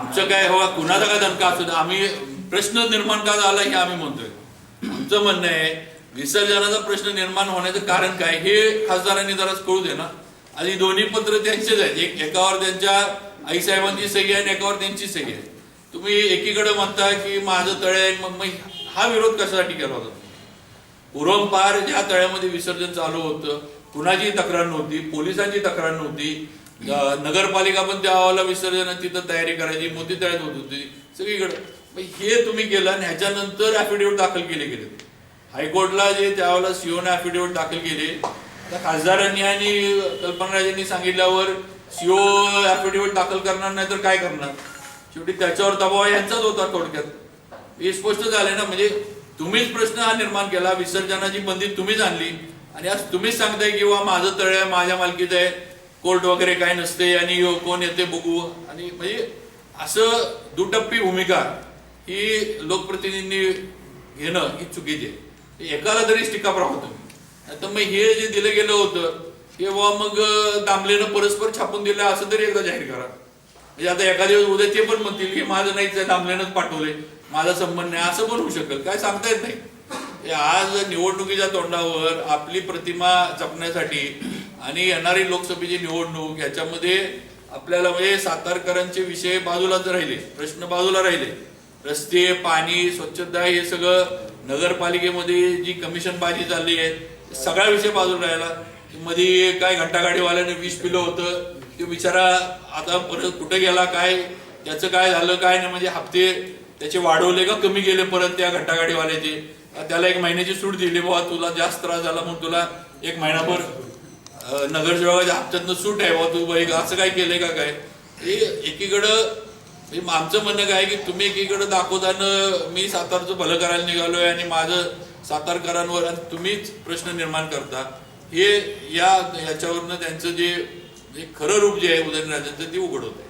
आमचं काय हवा कुणाचा काय दणका असू दे आम्ही प्रश्न निर्माण का झाला हे आम्ही म्हणतोय. आमचं म्हणणं आहे विसर्जनाचा प्रश्न निर्माण होण्याचं कारण काय हे खासदारांनी जरा कळू दे ना. आणि दोन्ही पत्र त्यांचेच आहेत एक एकावर त्यांच्या आईसाहेबांची सही आहे आणि एकावर त्यांची सही आहे. तुम्ही एकीकडे म्हणता की माझं तळे आहे मग मग हा विरोध कशासाठी केला होता? पुरमपार ज्या तळ्यामध्ये विसर्जन चालू होतं कुणाची तक्रार नव्हती पोलिसांची तक्रार नव्हती नगरपालिका पण त्या विसर्जन तिथं तयारी करायची मोती तयार होत होती सगळीकडे. हे तुम्ही केलं आणि ह्याच्यानंतर ऍफिडेव्हिट दाखल केले गेले. हायकोर्टला जे त्यावेळेला सीओने ऍफिडेव्हिट दाखल केले त्या खासदारांनी आणि कल्पनाराजांनी सांगितल्यावर सीओ ऍफिडेव्हिट दाखल करणार नाही तर काय करणार? शेवटी त्याच्यावर दबाव यांचाच होता थोडक्यात. हे स्पष्ट झालंय ना म्हणजे तुम्हीच प्रश्न हा निर्माण केला विसर्जनाची बंदी तुम्हीच आणली आणि आज तुम्हीच सांगताय की माझं तळ आहे माझ्या मालकीचं आहे. कोर्ट वगैरे काय नसते आणि कोण येते बघू. आणि म्हणजे असं दुटप्पी भूमिका ही लोकप्रतिनिधींनी घेणं ही चुकीची आहे. एकाला तरी टीका राहा तर आता मग हे जे दिलं गेलं होतं हे वा मग दामलेनं परस्पर छापून दिलं असं तरी एकदा जाहीर करा. म्हणजे आता एका दिवस उद्या ते पण म्हणतील की माझं नाहीच दामलेनंच पाठवले माझा संबंध नाही असं पण होऊ शकेल काय सांगता येत नाही. आज निवडणुकीच्या तोंडावर आपली प्रतिमा जपण्यासाठी आणि येणारी लोकसभेची निवडणूक ह्याच्यामध्ये आपल्याला म्हणजे सातारकरांचे विषय बाजूलाच राहिले प्रश्न बाजूला राहिले. रस्ते पाणी स्वच्छता हे सगळं नगरपालिकेमध्ये जी कमिशन बाजी चालली आहे सगळा विषय बाजूला राहिला. मध्ये काय घंटागाडीवाल्याने विष पिलं होतं ते बिचारा आता परत कुठे गेला काय त्याचं काय झालं काय नाही म्हणजे हप्ते त्याचे वाढवले का कमी गेले परत त्या घंटागाडीवाल्याचे? त्याला एक महिन्याची सूट दिली बाबा तुला जास्त त्रास झाला म्हणून तुला एक महिनाभर नगर नगरसेवकाच्या हप्त्यातनं सूट आहे बाबा तू बाई असं काय केलंय का काय? हे एकीकडं म्हणजे आमचं म्हणणं काय की तुम्ही एकीकडे दाखवताना मी सातारचं भलं करायला निघालोय आणि माझं सातारकरांवर आणि तुम्हीच प्रश्न निर्माण करता. हे या याच्यावरनं त्यांचं जे खरं रूप जे आहे उदयनराजांचं ते उघड होत